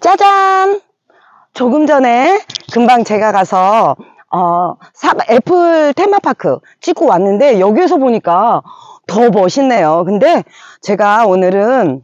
짜잔! 조금 전에 금방 제가 가서 어, 사- 애플 테마파크 찍고 왔는데 여기에서 보니까 더 멋있네요. 근데 제가 오늘은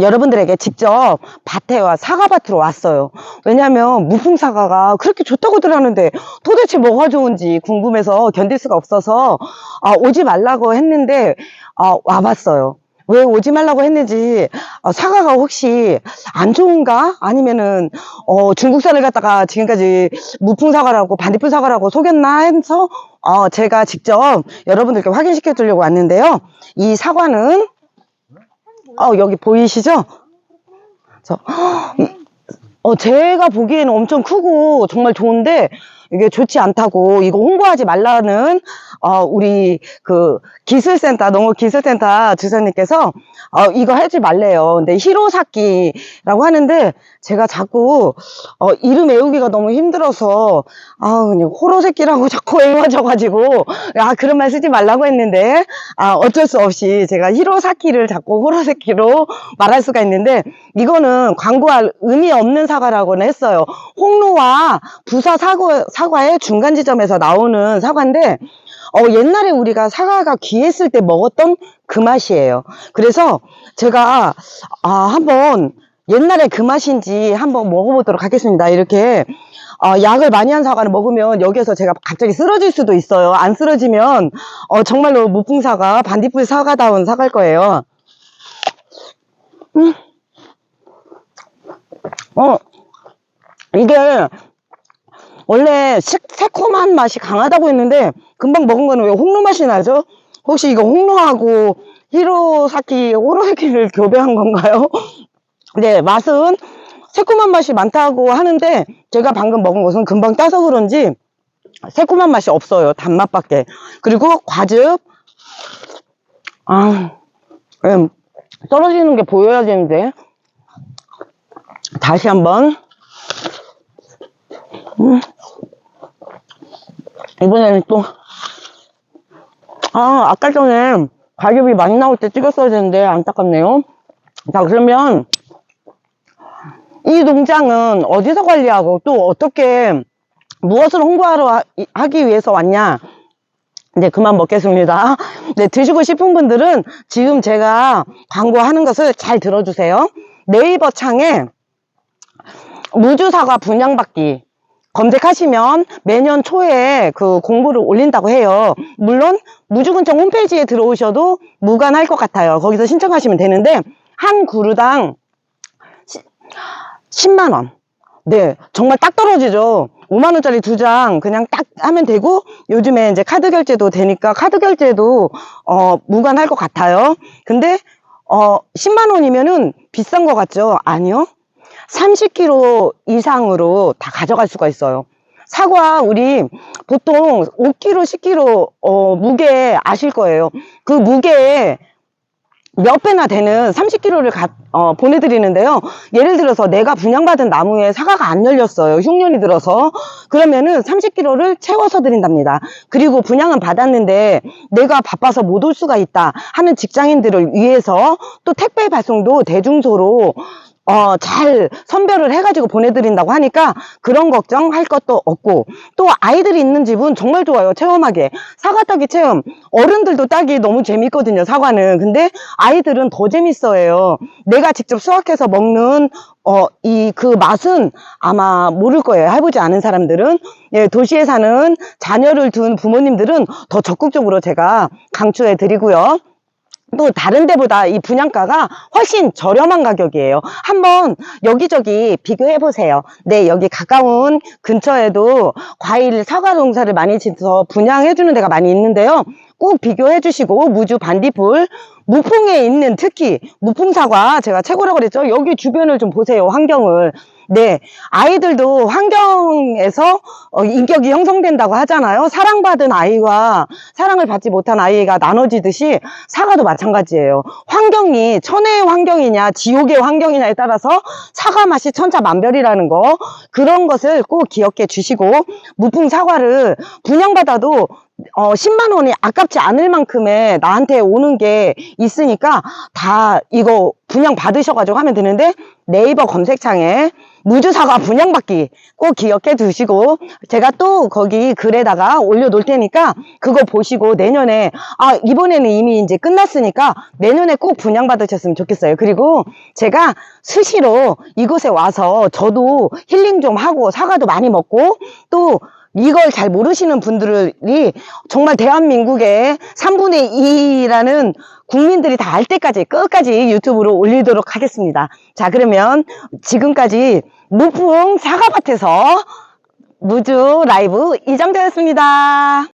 여러분들에게 직접 밭에 와 사과밭으로 왔어요. 왜냐면 무풍사과가 그렇게 좋다고들 하는데 도대체 뭐가 좋은지 궁금해서 견딜 수가 없어서 아, 오지 말라고 했는데 아, 와봤어요. 왜 오지 말라고 했는지 어, 사과가 혹시 안 좋은가 아니면은 어, 중국산을 갖다가 지금까지 무풍 사과라고 반딧불 사과라고 속였나 해서 어, 제가 직접 여러분들께 확인시켜 주려고 왔는데요. 이 사과는 어, 여기 보이시죠? 저, 어, 제가 보기에는 엄청 크고 정말 좋은데 이게 좋지 않다고 이거 홍보하지 말라는 어, 우리 그 기술센터 농업 기술센터 주사님께서 어, 이거 하지 말래요. 근데 히로사키라고 하는데 제가 자꾸 어, 이름 외우기가 너무 힘들어서 아 그냥 호로새끼라고 자꾸 외워져가지고 아 그런 말 쓰지 말라고 했는데 아 어쩔 수 없이 제가 히로사키를 자꾸 호로새끼로 말할 수가 있는데 이거는 광고할 의미 없는 사과라고는 했어요. 홍로와 부사 사과, 사과의 중간 지점에서 나오는 사과인데 어, 옛날에 우리가 사과가 귀했을 때 먹었던 그 맛이에요. 그래서 제가 아, 한번 옛날에 그 맛인지 한번 먹어보도록 하겠습니다. 이렇게 어, 약을 많이 한 사과를 먹으면 여기에서 제가 갑자기 쓰러질 수도 있어요. 안 쓰러지면 어, 정말로 무풍사과, 반딧불 사과다운 사과일 거예요. 음. 어, 이게 원래 식- 새콤한 맛이 강하다고 했는데 금방 먹은 거는 왜 홍로 맛이 나죠? 혹시 이거 홍로하고 히로사키, 호로사키를 교배한 건가요? 네, 맛은 새콤한 맛이 많다고 하는데 제가 방금 먹은 것은 금방 따서 그런지 새콤한 맛이 없어요. 단맛밖에. 그리고 과즙. 아, 음, 떨어지는 게 보여야 되는데. 다시 한번. 음. 이번에는 또, 아, 아까 전에 과즙이 많이 나올 때 찍었어야 되는데 안타깝네요. 자, 그러면 이 농장은 어디서 관리하고 또 어떻게 무엇을 홍보하러 하- 하기 위해서 왔냐? 이제 그만 먹겠습니다. 네, 드시고 싶은 분들은 지금 제가 광고하는 것을 잘 들어주세요. 네이버 창에 무주사과 분양받기 검색하시면 매년 초에 그 공고를 올린다고 해요. 물론 무주군청 홈페이지에 들어오셔도 무관할 것 같아요. 거기서 신청하시면 되는데 한 그루당 10만 원. 네, 정말 딱 떨어지죠. 5만 원짜리 두 장 그냥 딱 하면 되고 요즘에 이제 카드 결제도 되니까 카드 결제도 어 무관할 것 같아요. 근데 어 10만 원이면은 비싼 것 같죠? 아니요. 30kg 이상으로 다 가져갈 수가 있어요. 사과 우리 보통 5kg, 10kg 어, 무게 아실 거예요. 그 무게에 몇 배나 되는 30kg를 어, 보내드리는데요. 예를 들어서 내가 분양받은 나무에 사과가 안 열렸어요. 흉년이 들어서. 그러면은 30kg를 채워서 드린답니다. 그리고 분양은 받았는데 내가 바빠서 못 올 수가 있다 하는 직장인들을 위해서 또 택배 발송도 대중소로 어, 잘 선별을 해가지고 보내드린다고 하니까 그런 걱정할 것도 없고 또 아이들이 있는 집은 정말 좋아요 체험하게. 사과 따기 체험. 어른들도 따기 너무 재밌거든요 사과는. 근데 아이들은 더 재밌어해요. 내가 직접 수확해서 먹는 어, 이 그 맛은 아마 모를 거예요 해보지 않은 사람들은. 예, 도시에 사는 자녀를 둔 부모님들은 더 적극적으로 제가 강추해 드리고요 또 다른 데보다 이 분양가가 훨씬 저렴한 가격이에요. 한번 여기저기 비교해 보세요. 네, 여기 가까운 근처에도 과일 사과 농사를 많이 짓어서 분양해 주는 데가 많이 있는데요. 꼭 비교해 주시고 무주 반딧불 무풍에 있는 특히 무풍 사과 제가 최고라고 그랬죠. 여기 주변을 좀 보세요. 환경을. 네, 아이들도 환경에서 어, 인격이 형성된다고 하잖아요. 사랑받은 아이와 사랑을 받지 못한 아이가 나눠지듯이 사과도 마찬가지예요. 환경이 천혜의 환경이냐 지옥의 환경이냐에 따라서 사과 맛이 천차만별이라는 거 그런 것을 꼭 기억해 주시고 무풍 사과를 분양받아도 어, 10만 원이 아깝지 않을 만큼의 나한테 오는 게 있으니까 다 이거 분양 받으셔가지고 하면 되는데 네이버 검색창에 무주사과 분양받기 꼭 기억해 두시고 제가 또 거기 글에다가 올려놓을 테니까 그거 보시고 내년에 아 이번에는 이미 이제 끝났으니까 내년에 꼭 분양받으셨으면 좋겠어요. 그리고 제가 수시로 이곳에 와서 저도 힐링 좀 하고 사과도 많이 먹고 또 이걸 잘 모르시는 분들이 정말 대한민국의 3분의 2라는 국민들이 다 알 때까지 끝까지 유튜브로 올리도록 하겠습니다. 자, 그러면 지금까지 무풍 사과밭에서 무주 라이브 이정자였습니다.